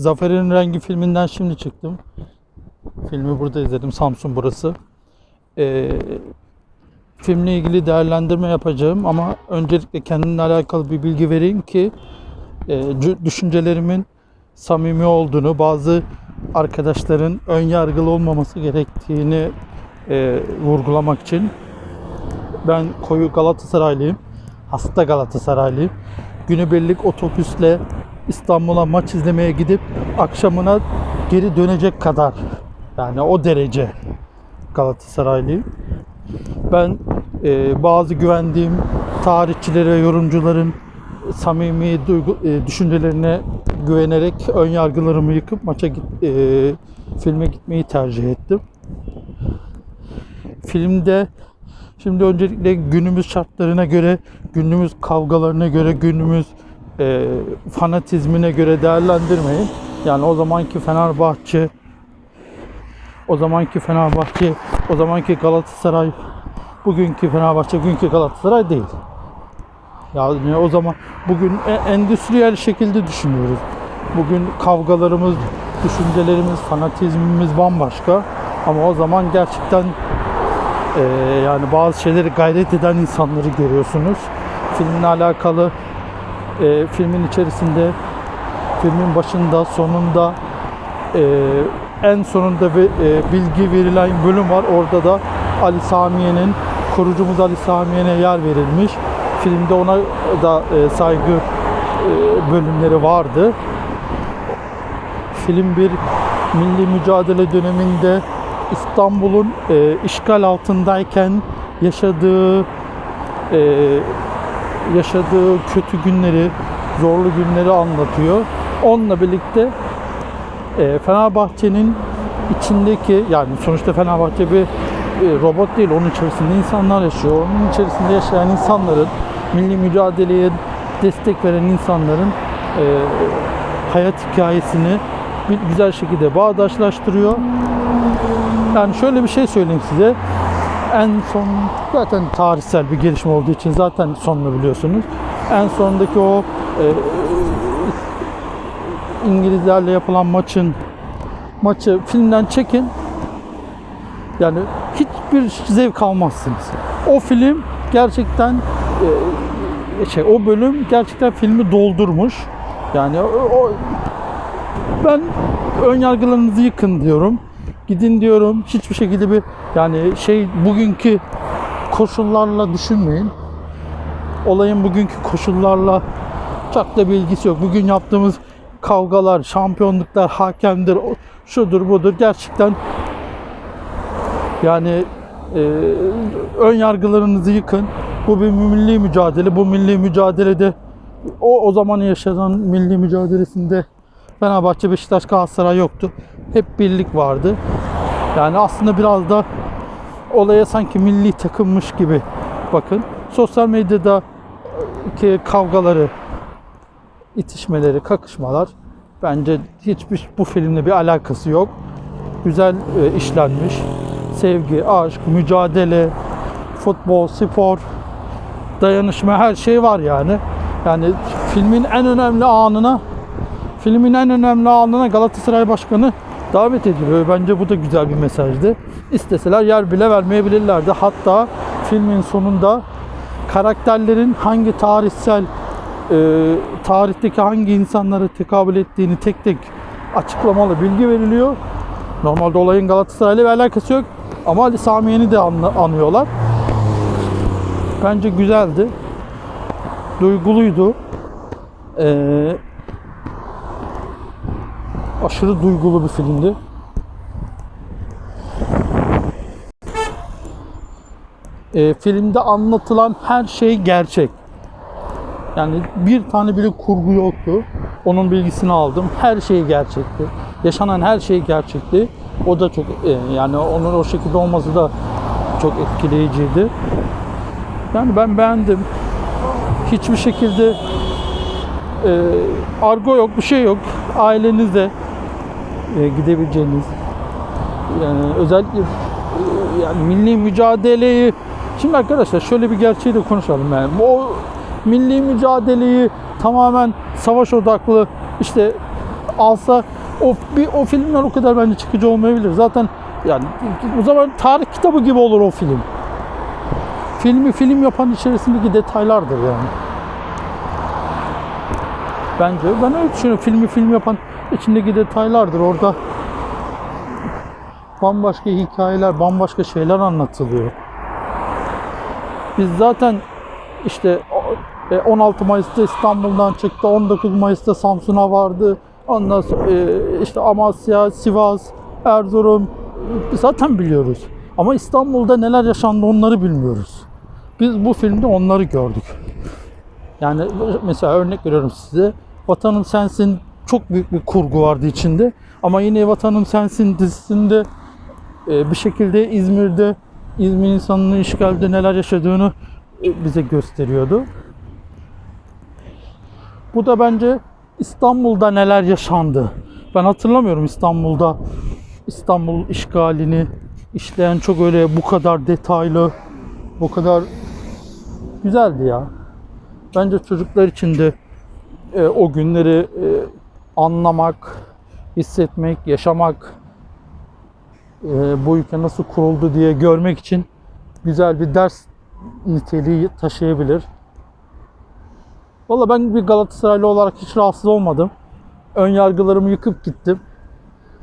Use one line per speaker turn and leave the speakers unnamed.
Zafer'in Rengi filminden şimdi çıktım. Filmi burada izledim. Samsun burası. Ee, filmle ilgili değerlendirme yapacağım ama öncelikle kendimle alakalı bir bilgi vereyim ki e, düşüncelerimin samimi olduğunu, bazı arkadaşların ön yargılı olmaması gerektiğini e, vurgulamak için ben koyu Galatasaraylıyım. Hasta Galatasaraylıyım. Günübirlik otobüsle İstanbul'a maç izlemeye gidip akşamına geri dönecek kadar yani o derece Galatasaraylıyım. Ben e, bazı güvendiğim tarihçilere, yorumcuların samimi duygu, e, düşüncelerine güvenerek ön yargılarımı yıkıp maça git, e, filme gitmeyi tercih ettim. Filmde şimdi öncelikle günümüz şartlarına göre, günümüz kavgalarına göre, günümüz e, fanatizmine göre değerlendirmeyin. Yani o zamanki Fenerbahçe, o zamanki Fenerbahçe, o zamanki Galatasaray, bugünkü Fenerbahçe, bugünkü Galatasaray değil. Yani o zaman bugün e- endüstriyel şekilde düşünüyoruz. Bugün kavgalarımız, düşüncelerimiz, fanatizmimiz bambaşka. Ama o zaman gerçekten e, yani bazı şeyleri gayret eden insanları görüyorsunuz. Filmle alakalı e, filmin içerisinde, filmin başında, sonunda e, en sonunda ve e, bilgi verilen bölüm var. Orada da Ali Samiye'nin kurucumuz Ali Samiye'ne yer verilmiş. Filmde ona da e, saygı e, bölümleri vardı. Film bir milli mücadele döneminde İstanbul'un e, işgal altındayken yaşadığı e, yaşadığı kötü günleri, zorlu günleri anlatıyor. Onunla birlikte e, Fenerbahçe'nin içindeki yani sonuçta Fenerbahçe bir e, robot değil. Onun içerisinde insanlar yaşıyor. Onun içerisinde yaşayan insanların milli mücadeleye destek veren insanların e, hayat hikayesini bir güzel şekilde bağdaşlaştırıyor. Yani şöyle bir şey söyleyeyim size. En son zaten tarihsel bir gelişme olduğu için zaten sonunu biliyorsunuz. En sondaki o e, İngilizlerle yapılan maçın maçı filmden çekin. Yani hiçbir zevk almazsınız. O film gerçekten e, şey o bölüm gerçekten filmi doldurmuş. Yani o, ben ön yargılarınızı yıkın diyorum. Gidin diyorum. Hiçbir şekilde bir yani şey bugünkü koşullarla düşünmeyin. Olayın bugünkü koşullarla çok da bir ilgisi yok. Bugün yaptığımız kavgalar, şampiyonluklar, hakemdir, şudur budur gerçekten yani e, ön yargılarınızı yıkın. Bu bir milli mücadele. Bu milli mücadelede o o zaman yaşanan milli mücadelesinde Fenerbahçe, Beşiktaş, Galatasaray yoktu. Hep birlik vardı. Yani aslında biraz da olaya sanki milli takımmış gibi bakın. Sosyal medyada ki kavgaları, itişmeleri, kakışmalar bence hiçbir bu filmle bir alakası yok. Güzel e, işlenmiş. Sevgi, aşk, mücadele, futbol, spor, dayanışma her şey var yani. Yani filmin en önemli anına filmin en önemli anına Galatasaray Başkanı davet ediliyor. Bence bu da güzel bir mesajdı. İsteseler yer bile vermeyebilirlerdi. Hatta filmin sonunda karakterlerin hangi tarihsel e, tarihteki hangi insanlara tekabül ettiğini tek tek açıklamalı bilgi veriliyor. Normalde olayın Galatasaray'la bir alakası yok. Ama Ali Samiye'ni de anla- anıyorlar. Bence güzeldi. Duyguluydu. Ee, aşırı duygulu bir filmdi. Ee, filmde anlatılan her şey gerçek. Yani bir tane bile kurgu yoktu. Onun bilgisini aldım. Her şey gerçekti. Yaşanan her şey gerçekti. O da çok e, yani onun o şekilde olması da çok etkileyiciydi. Yani ben beğendim. Hiçbir şekilde e, argo yok, bir şey yok. Ailenizle e, gidebileceğiniz yani özellikle e, yani milli mücadeleyi şimdi arkadaşlar şöyle bir gerçeği de konuşalım yani o milli mücadeleyi tamamen savaş odaklı işte alsa o bir o filmler o kadar bence çıkıcı olmayabilir. Zaten yani o zaman tarih kitabı gibi olur o film. Filmi film yapan içerisindeki detaylardır yani. Bence ben öyle düşünüyorum. Filmi film yapan içindeki detaylardır. Orada bambaşka hikayeler, bambaşka şeyler anlatılıyor. Biz zaten işte o- e, 16 Mayıs'ta İstanbul'dan çıktı, 19 Mayıs'ta Samsun'a vardı. Ondan sonra e, işte Amasya, Sivas, Erzurum e, zaten biliyoruz. Ama İstanbul'da neler yaşandı onları bilmiyoruz. Biz bu filmde onları gördük. Yani mesela örnek veriyorum size. Vatanım Sensin çok büyük bir kurgu vardı içinde. Ama yine Vatanım Sensin dizisinde e, bir şekilde İzmir'de İzmir insanının işgalde neler yaşadığını e, bize gösteriyordu. Bu da bence İstanbul'da neler yaşandı. Ben hatırlamıyorum İstanbul'da İstanbul işgalini işleyen çok öyle bu kadar detaylı, bu kadar güzeldi ya. Bence çocuklar için de e, o günleri e, anlamak, hissetmek, yaşamak, e, bu ülke nasıl kuruldu diye görmek için güzel bir ders niteliği taşıyabilir. Valla ben bir Galatasaraylı olarak hiç rahatsız olmadım. Ön yargılarımı yıkıp gittim.